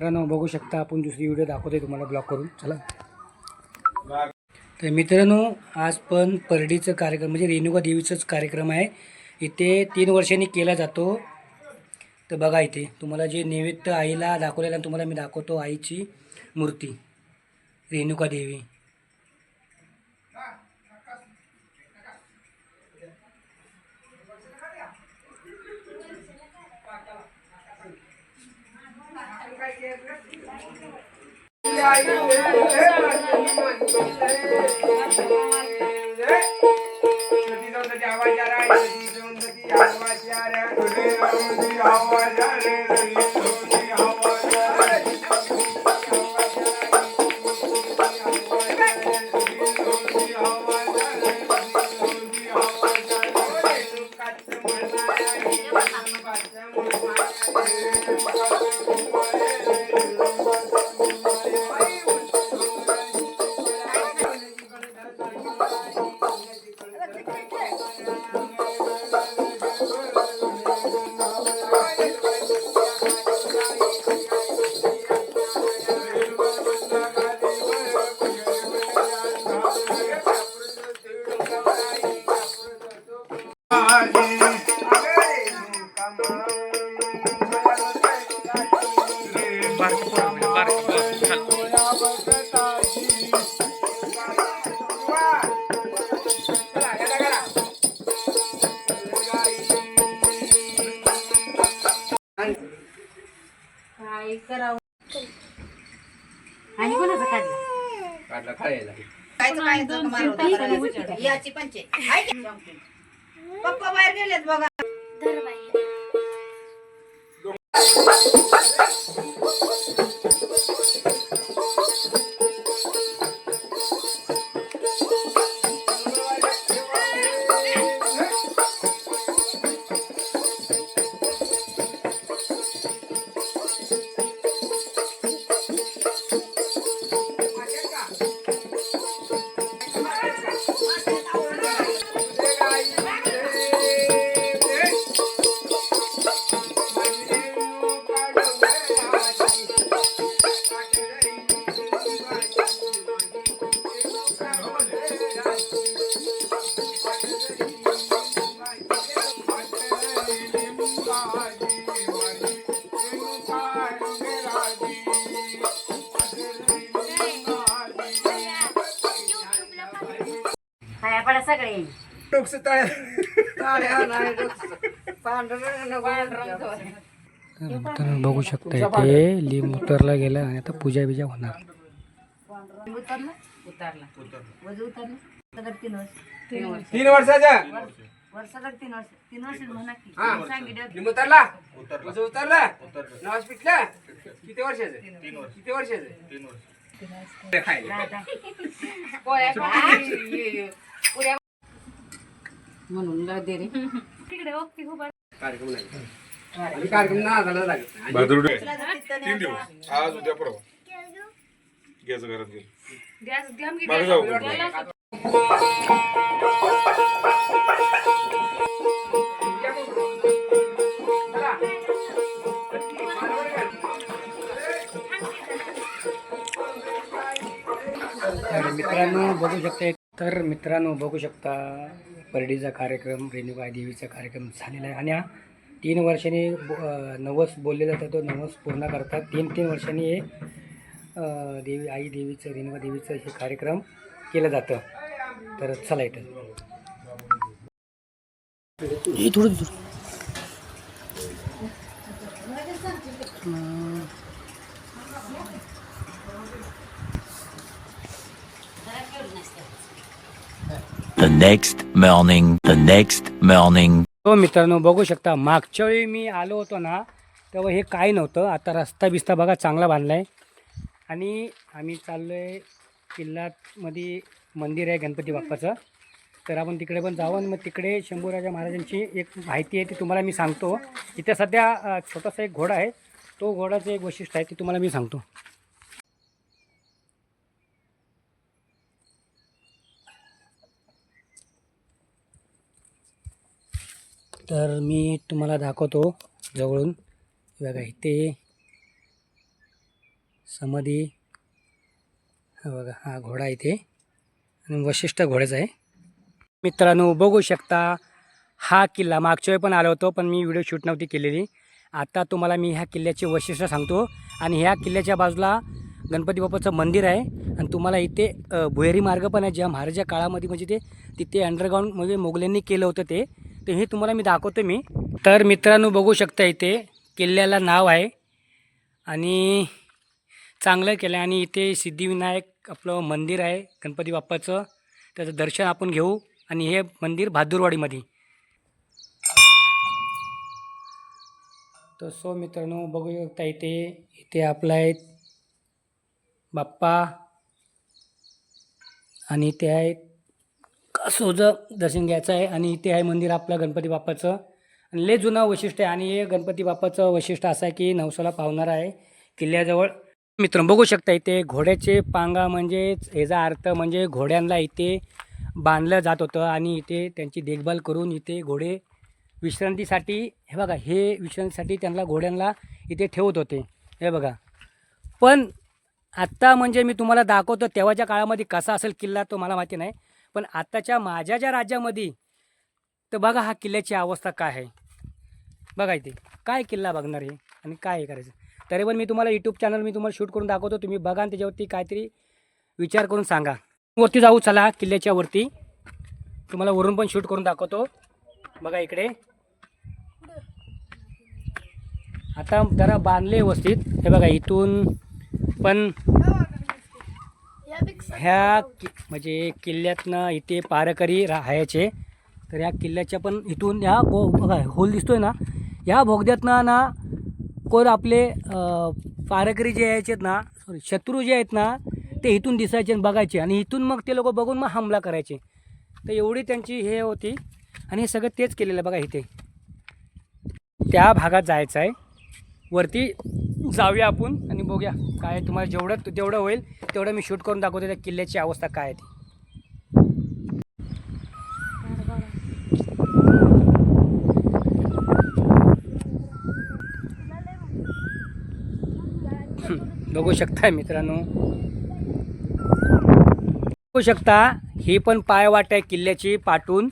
मित्रांनो बघू शकता आपण दुसरी व्हिडिओ आहे तुम्हाला ब्लॉक करून. चला. तर मित्रांनो आज पण परडीचं कार्यक्रम म्हणजे रेणुका देवीचंच कार्यक्रम आहे. इथे तीन वर्षांनी केला जातो. तर बघा इथे तुम्हाला जे नैवेद्य आईला दाखवलेला तुम्हाला मी दाखवतो आईची मूर्ती. रेणुका देवी. आवाज आले. आवाज काय खायला काय? याची पंचे आहे की? पप्पा बाहेर गेलेत बघा तर मित्रांनो बघू शकता इथे लिंब उतरला गेला आणि आता पूजा बिजा होणार. उतरला? उतरला. तीन वर्ष. तीन वर्ष. तीन वर्षाचा वर्षाला तीन वर्ष. तीन वर्ष म्हणा की. सांगितलं लिंब उतरला? उतरला. उतरला? नवाज पिटला? किती वर्षाचं? तीन वर्ष. किती वर्षाचं? तीन वर्ष. खायला. पोळ्या पुऱ्या म्हणून दे रे. तिकडे खूप कार्यक्रम नाही. आणि कार्यक्रम ना झाला लागत. नाही. भादरुडे तीन दिवस. आज उद्या परवा. घ्यायचं घरात गेलं. गॅस द्या मी मागे जाऊ. का? तर मित्रांनो बघू शकता तर मित्रांनो बघू शकता. परडीचा कार्यक्रम रेणुका देवीचा कार्यक्रम झालेला आहे. आणि हा तीन वर्षांनी बो नवस बोललेला जातात तो नवस पूर्ण करतात. तीन तीन वर्षांनी हे देवी आई देवीचं रेणुका देवीचं हे कार्यक्रम केलं जातं. तर चला इथं. थोडं the next morning the next morning हो मित्रांनो बघू शकता मागच्या वेळी मी आलो होतो ना तेव्हा हे काय नव्हतं. आता रस्ता बिस्ता बघा चांगला बांधला आहे आणि आम्ही चाललो आहे किल्लामध्ये मंदिर आहे गणपती बाप्पाचं. तर आपण तिकडे पण जाऊ आणि मग तिकडे शंभूराजा महाराजांची एक माहिती आहे ती तुम्हाला मी सांगतो. इथे सध्या छोटासा एक घोडा आहे. तो घोडाचं एक वैशिष्ट्य आहे ते तुम्हाला मी सांगतो. तर मी तुम्हाला दाखवतो जवळून. बघा इथे समाधी हा बघा हा घोडा इथे. आणि वशिष्ठ घोड्याचा आहे. मित्रांनो बघू शकता हा किल्ला मागच्या वेळी पण आलो होतो पण मी व्हिडिओ शूट नव्हती केलेली. आता तुम्हाला मी ह्या किल्ल्याचे वैशिष्ट्य सांगतो. आणि ह्या किल्ल्याच्या बाजूला गणपती बाप्पाचं मंदिर आहे. आणि तुम्हाला इथे भुहेरी मार्ग पण आहे. ज्या महाराजा काळामध्ये म्हणजे ते तिथे अंडरग्राऊंड म्हणजे मोगल्यांनी केलं होतं ते. तर हे तुम्हाला मी दाखवतो मी. तर मित्रांनो बघू शकता इथे किल्ल्याला नाव आहे. आणि चांगलं केलं आहे. आणि इथे सिद्धिविनायक आपलं मंदिर आहे गणपती बाप्पाचं. त्याचं दर्शन आपण घेऊ. आणि हे मंदिर बहादूरवाडीमध्ये तर सो मित्रांनो बघू शकता इथे इथे आपला आहे बाप्पा. आणि इथे आहेत सोजं दर्शन घ्यायचं आहे आणि इथे आहे मंदिर आपलं गणपती बाप्पाचं. आणि लय जुनं वैशिष्ट्य आहे आणि हे गणपती बाप्पाचं वैशिष्ट्य असं आहे की नवसाला पावणारा आहे किल्ल्याजवळ. मित्र बघू शकता इथे घोड्याचे पांगा म्हणजेच ह्याचा अर्थ म्हणजे घोड्यांना इथे बांधलं जात होतं आणि इथे त्यांची देखभाल करून इथे घोडे विश्रांतीसाठी हे बघा हे विश्रांतीसाठी त्यांना घोड्यांना इथे ठेवत होते. हे बघा. पण आत्ता म्हणजे मी तुम्हाला दाखवतो तेव्हाच्या काळामध्ये कसा असेल किल्ला तो मला माहिती नाही. पण आत्ताच्या माझ्या ज्या राज्यामध्ये तर बघा हा किल्ल्याची अवस्था काय आहे. बघा इथे काय किल्ला बघणार आहे आणि काय हे करायचं. तरी पण मी तुम्हाला यूट्यूब चॅनल मी तुम्हाला शूट करून दाखवतो. तुम्ही बघा आणि त्याच्यावरती काहीतरी विचार करून सांगा. वरती जाऊ चला किल्ल्याच्या वरती. तुम्हाला वरून पण शूट करून दाखवतो. बघा इकडे. आता जरा बांधले व्यवस्थित. हे बघा इथून पण ह्या कि म्हणजे किल्ल्यातनं इथे पारकरी राहायचे. तर ह्या किल्ल्याच्या पण इथून ह्या बो बघा होल दिसतोय ना? ह्या बोगद्यातनं ना कोण आपले पारकरी जे यायचे ना सॉरी शत्रू जे आहेत ना ते इथून दिसायचे आणि बघायचे. आणि इथून मग ते लोक बघून मग हमला करायचे. तर एवढी त्यांची हे होती. आणि हे सगळं तेच केलेलं बघा इथे. त्या भागात जायचं आहे. वरती जाऊया आपण आणि बघूया काय तुम्हाला जेवढं तेवढं होईल तेवढं मी शूट करून दाखवतो त्या किल्ल्याची अवस्था काय आहे ती. बघू शकताय मित्रांनो. बघू शकता ही पण पायवाट आहे किल्ल्याची पाटून.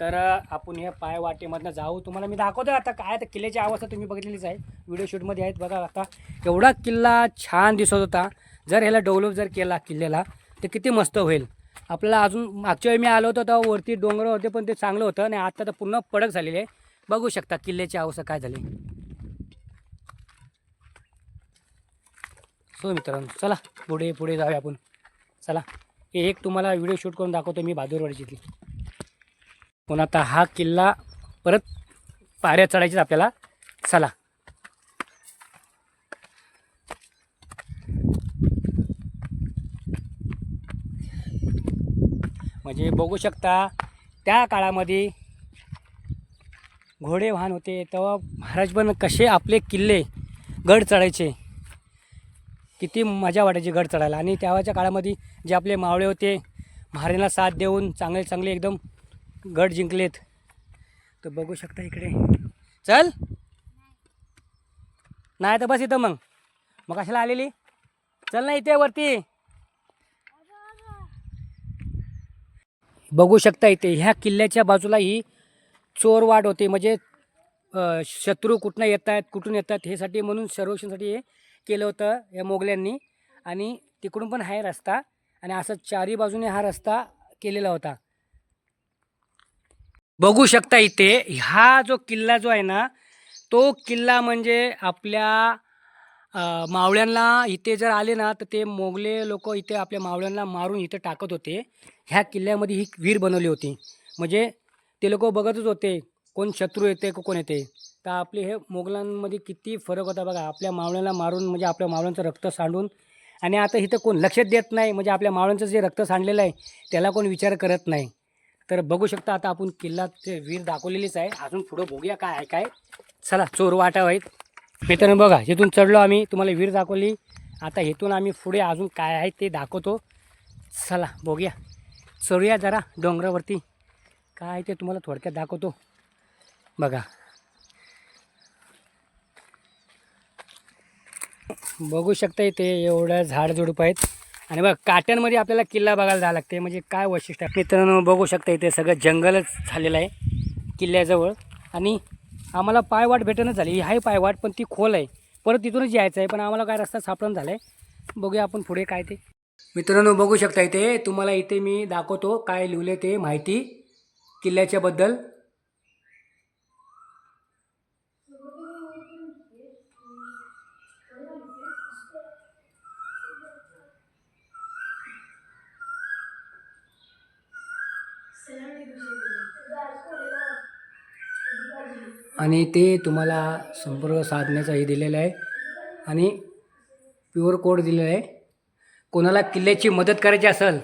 तर आपण ह्या पायवाटेमधनं जाऊ. तुम्हाला मी दाखवतो आता काय तर किल्ल्याची अवस्था तुम्ही बघितलेलीच आहे. व्हिडिओ शूटमध्ये आहेत बघा आता. एवढा किल्ला छान दिसत होता. जर ह्याला डेव्हलप जर केला किल्ल्याला तर किती मस्त होईल. आपल्याला अजून मागच्या वेळी मी आलो होतो तेव्हा वरती डोंगर होते पण ते चांगलं होतं आणि आता तर पूर्ण पडक झालेली आहे. बघू शकता किल्ल्याची अवस्था काय झाली. सो मित्रांनो चला पुढे पुढे जाऊया आपण. चला हे एक तुम्हाला व्हिडिओ शूट करून दाखवतो मी बहादूरवाडीची पण आता हा किल्ला परत पायऱ्या चढायचीच आपल्याला. चला. म्हणजे बघू शकता त्या काळामध्ये घोडे वाहन होते तेव्हा महाराज पण कसे आपले किल्ले गड चढायचे किती मजा वाटायची गड चढायला. आणि तेव्हाच्या काळामध्ये जे आपले मावळे होते महाराजांना साथ देऊन चांगले चांगले एकदम गड जिंकलेत. तर बघू शकता इकडे. चल. नाही तर बस इथं मग. मग कशाला आलेली? चल ना इथे वरती. बघू शकता इथे ह्या किल्ल्याच्या बाजूला ही चोरवाट होते. म्हणजे शत्रू कुठनं येत आहेत कुठून येतात आहेत हेसाठी म्हणून सर्वेक्षणसाठी हे केलं होतं या मोगल्यांनी. आणि तिकडून पण आहे रस्ता आणि असं चारी बाजूने हा रस्ता केलेला होता. बघू शकता इथे हा जो किल्ला जो आहे ना तो किल्ला म्हणजे आपल्या अ, मावळ्यांना इथे जर आले ना तर ते मोगले लोक इथे आपल्या मावळ्यांना मारून इथे टाकत होते. ह्या किल्ल्यामध्ये ही विहीर बनवली होती. म्हणजे ते लोक बघतच होते कोण शत्रू येते का कोण येते. तर आपले हे मोगलांमध्ये किती फरक होता बघा. आपल्या मावळ्यांना मारून म्हणजे आपल्या मावळ्यांचं रक्त सांडून. आणि आता इथं कोण लक्ष देत नाही म्हणजे आपल्या मावळ्यांचं जे रक्त सांडलेलं आहे त्याला कोण विचार करत नाही. तर बघू शकता आता आपण किल्ला ते वीर दाखवलेलीच आहे. अजून पुढं बघूया काय आहे काय. चला चोर वाटा आहेत. मित्रांनो बघा इथून चढलो आम्ही तुम्हाला वीर दाखवली. आता इथून आम्ही पुढे अजून काय आहे ते दाखवतो. चला बघूया. चढूया जरा डोंगरावरती. काय आहे ते तुम्हाला थोडक्यात दाखवतो. बघा. बघू शकता इथे एवढं झाडझुडूप आहेत. आणि बघ काट्यांमध्ये आपल्याला किल्ला बघायला जावं लागते म्हणजे काय वैशिष्ट्य मित्रांनो बघू शकता इथे सगळं जंगलच झालेलं आहे किल्ल्याजवळ. आणि आम्हाला पायवाट भेटणंच झाली. ही आहे पायवाट पण ती खोल आहे. परत तिथूनच यायचं आहे. पण आम्हाला काय रस्ता सापडून झाला आहे बघूया आपण पुढे काय ते. मित्रांनो बघू शकता इथे. तुम्हाला इथे मी दाखवतो काय लिहिले ते माहिती किल्ल्याच्याबद्दल आणि ते तुम्हाला संपर्क साधण्याचं हे दिलेलं आहे. आणि प्युअर कोड दिलेला आहे. कोणाला किल्ल्याची मदत करायची असेल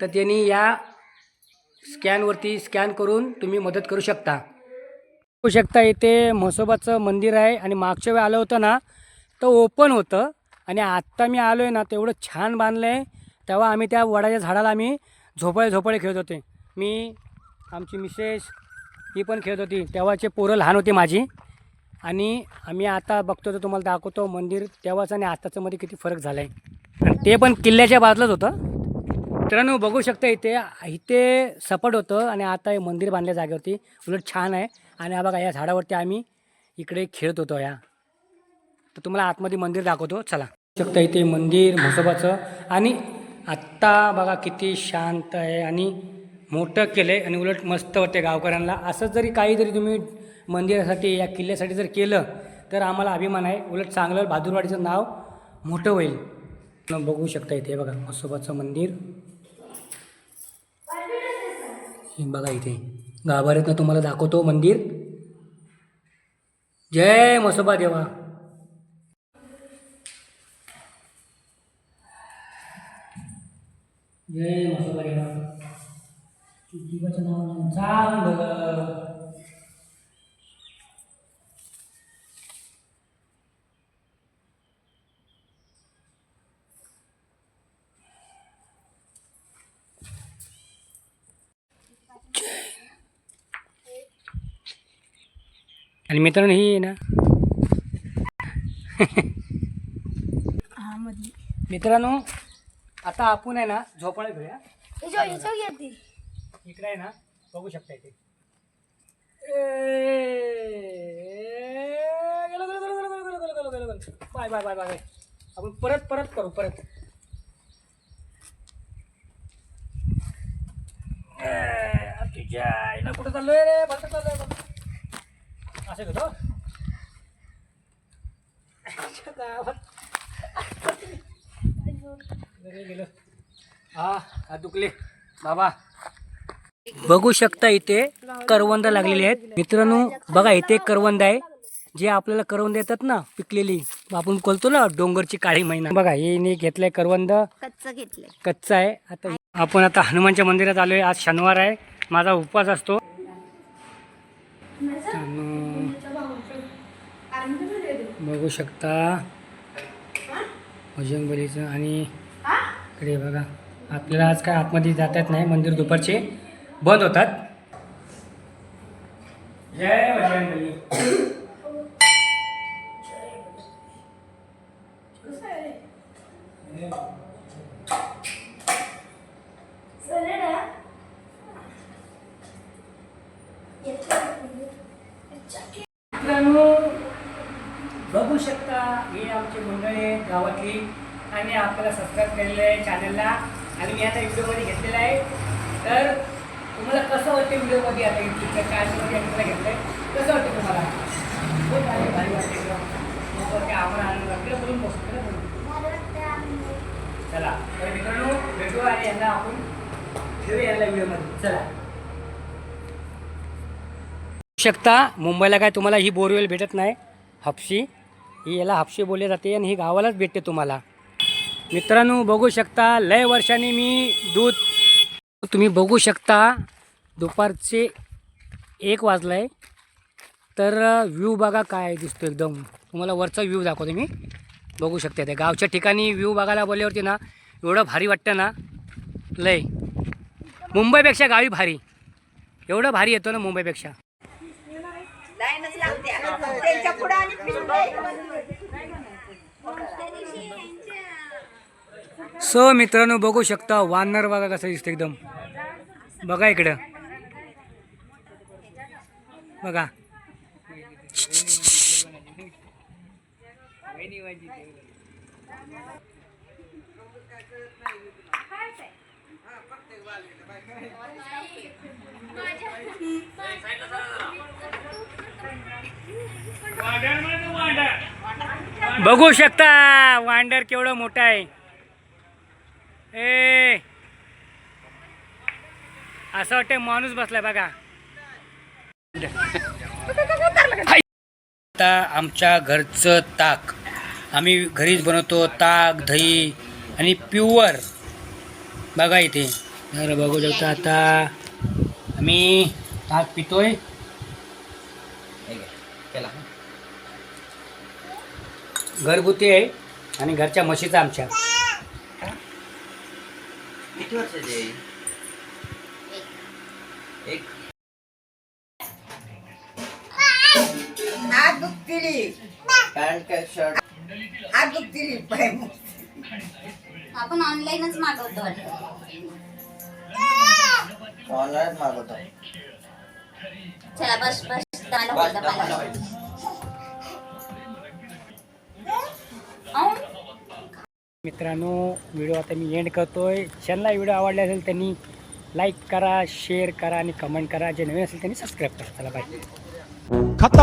तर त्यांनी या स्कॅनवरती स्कॅन करून तुम्ही मदत करू शकता. करू शकता इथे म्हसोबाचं मंदिर आहे आणि मागच्या वेळी आलं होतं ना तर ओपन होतं. आणि आत्ता मी आलो आहे ना तेवढं छान बांधलं आहे तेव्हा आम्ही त्या वडाच्या झाडाला आम्ही झोपाळे झोपाळे खेळत होते. मी आमची मिसेस ही पण खेळत होती. तेव्हाचे पोरं लहान होती माझी. आणि आम्ही आता बघतो तर तुम्हाला दाखवतो मंदिर तेव्हाचं आणि आताचं मध्ये किती फरक झाला आहे आणि ते पण किल्ल्याच्या बाजूलाच होतं. मित्रांनो बघू शकता इथे इथे सपाट होतं आणि आता हे मंदिर बांधल्या जागेवरती. उलट छान आहे. आणि हा बघा या झाडावरती आम्ही इकडे खेळत होतो या. तर तुम्हाला आतमध्ये मंदिर दाखवतो. चला. शकता इथे मंदिर म्हसोबाचं आणि आत्ता बघा किती शांत आहे. आणि मोठं केलं आहे आणि उलट मस्त वाटते गावकऱ्यांना. असंच जरी काही जरी तुम्ही मंदिरासाठी या किल्ल्यासाठी जर केलं तर आम्हाला अभिमान आहे. उलट चांगलं बहादूरवाडीचं नाव मोठं होईल. बघू शकता इथे बघा मसोबाचं मंदिर. हे बघा इथे गाभाऱ्यातनं तुम्हाला दाखवतो मंदिर. जय मसोबा देवा. जय मसोबा देवा. जीवाचं नाव चांग बघा. आणि मित्रांनो ही आहे ना. मित्रांनो आता आपण आहे ना झोपाळा घेऊया इकडे आहे ना बघू शकता इथे. गेलो, गेलो, गेलो, गेलो, गेलो, गेलो, गेलो, गेलो, गेलो. Bye bye bye bye bye. आपण परत परत करू परत. तुझ्या आईला कुठं चाललोय रे? भलतं चाललोय. असं घेतो गावात. गेलो, गेलो. हा हा दुखले. बाबा. बघू शकता इथे करवंद लागलेली आहेत. मित्रांनो बघा इथे करवंद आहे. जे आपल्याला करवंद येतात ना पिकलेली. आपण बोलतो ना डोंगरची काळी महिना बघा हे घेतलंय करवंद. कच्च आहे. आता आपण आता हनुमानच्या मंदिरात आलोय. आज शनिवार आहे. माझा उपवास असतो. बघू शकता. बजरंगबलीचं आणि इकडे बघा. आपल्याला आज काय आतमध्ये जाता नाही. मंदिर दुपारचे. बंद होतात. जय बजरंगबली मित्रांनो बघू शकता ही आमची मंडळी आहे गावातली आणि आपल्याला सबस्क्राईब केलेलं आहे चॅनलला आणि मी आता व्हिडिओमध्ये घेतलेला आहे तर तुम्हाला कसं वाटतं व्हिडिओमध्ये आता युट्यूबच्या चॅनलमध्ये आपल्याला घेतलं आहे कसं वाटतं तुम्हाला खूप भारी भारी वाटते एकदम. मस्त वाटते आपण आनंद बसतो ना चला. तर मित्रांनो भेटू आणि यांना आपण ठेवूया यांना व्हिडिओमध्ये चला. शकता मुंबईला काय तुम्हाला ही बोरवेल भेटत नाही. हापशी. ही याला हापशी बोलली जाते आणि ही गावालाच भेटते तुम्हाला. मित्रांनो बघू शकता लय वर्षाने मी दूध तुम्ही बघू शकता दुपारचे एक वाजलं आहे तर व्ह्यू बघा काय दिसतो एकदम. तुम्हाला वरचा व्ह्यू दाखवतो मी. बघू शकते ते. गावच्या ठिकाणी व्ह्यू बघायला बोलल्यावरती ना एवढं भारी वाटतं ना. लय. मुंबईपेक्षा गावी भारी. एवढं भारी येतो ना मुंबईपेक्षा. सो मित्रांनो बघू शकता वानर बघा कसं दिसतं एकदम. बघा इकडं. बघा. बघू शकता वांडर केवढं मोठं आहे. ए असं वाटतं माणूस बसलाय बघा. आता आमच्या घरचं ताक. आम्ही घरीच बनवतो ताक दही आणि प्युअर. बघा इथे. तर बघू शकता आता आम्ही ताक पितोय. घरगुती आहे आणि घरच्या म्हशीचा आमच्या. किती वर्षाचे एक. हात दुखतील. पॅन्ट काय शर्ट? हात दुखतील पाय आपण ऑनलाईनच मागवतो ऑनलाईन मागवतो. चला बस बस. होतं मला. मित्रांनो व्हिडिओ आता मी एंड करतोय. ज्यांना व्हिडिओ आवडला असेल त्यांनी लाईक करा शेअर करा आणि कमेंट करा. जे नवीन असेल त्यांनी सबस्क्राईब करा. चला बाय खत्म.